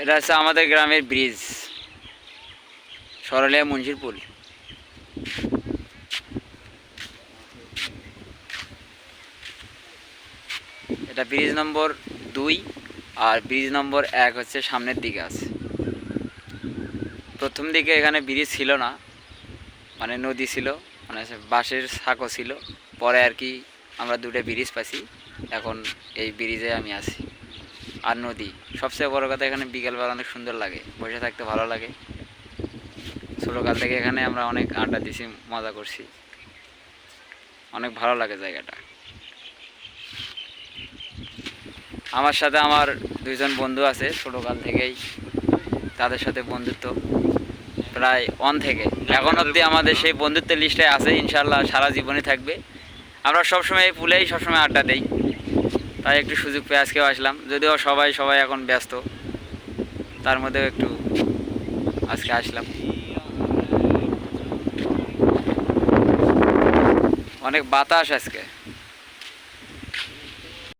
এটা হচ্ছে আমাদের গ্রামের ব্রিজ সরলিয়া মুন্সির পুল। এটা ব্রিজ নম্বর দুই আর ব্রিজ নম্বর এক হচ্ছে সামনের দিকে আছে। প্রথম দিকে এখানে ব্রিজ ছিল না মানে নদী ছিল মানে বাঁশের সাঁকো ছিল। পরে আর কি আমরা দুটো ব্রিজ পাইছি, এখন এই ব্রিজে আমি আছি। আর নদী। সবচেয়ে বড় কথা এখানে বিকেলবেলা অনেক সুন্দর লাগে। বসে থাকতে ভালো লাগে। ছোটোকাল থেকে এখানে আমরা অনেক আড্ডা দিছি, মজা করছি। অনেক ভালো লাগে জায়গাটা। আমার সাথে আমার দুইজন বন্ধু আছে, ছোটোকাল থেকেই তাদের সাথে বন্ধুত্ব প্রায় অন থেকে। এখন অবধি আমাদের সেই বন্ধুত্বের লিস্টে আছে ইনশাল্লাহ সারা জীবনই থাকবে। আমরা সবসময় এই পুলেই সবসময় আড্ডা দেই। তাই একটু সুযোগ পেয়ে আজকেও আসলাম। যদিও সবাই সবাই এখন ব্যস্ত। তার মধ্যেও একটু আজকে আসলাম। অনেক বাতাস আজকে।